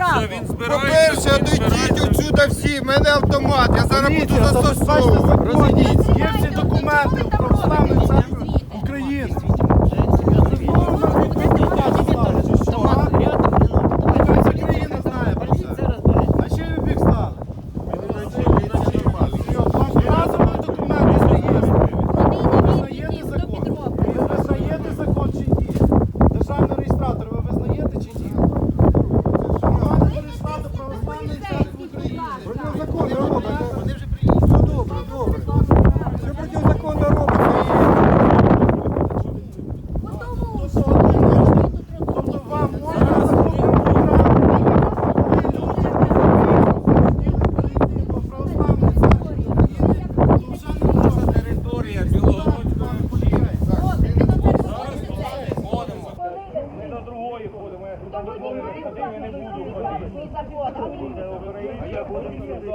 право. По-перше, він дойдіть отсюда всі, в мене автомат, я зараз буду застосовувати. забезпечте до другої ходимо, я туди до другої не ходив, я не буду ходити. Це я буду туди.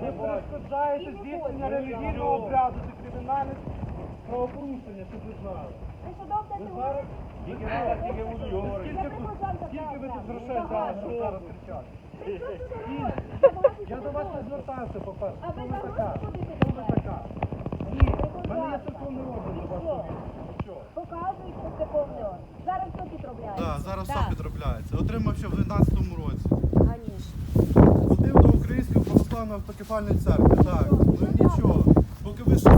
Ви перешкоджаєте здійснення релігійного обряду, це кримінальне правопорушення, щоб ви знали. Ви зараз Тільки треба, тільки буду говорити. скільки тут, скільки ви тут грошей дали, щоб зараз кричати? Я до вас не звертався, по-перше. Хто ви така? Хто ви така? Ні, в мене є церковний орган до вас. повідомлення. Що? Показують, що це повне. Зараз все підробляється. Так, зараз все підробляється. Отримав ще в 12-му році. Аніж. Ходив до Української православної автокефальної церкви, так. Ну нічого. Поки ви щось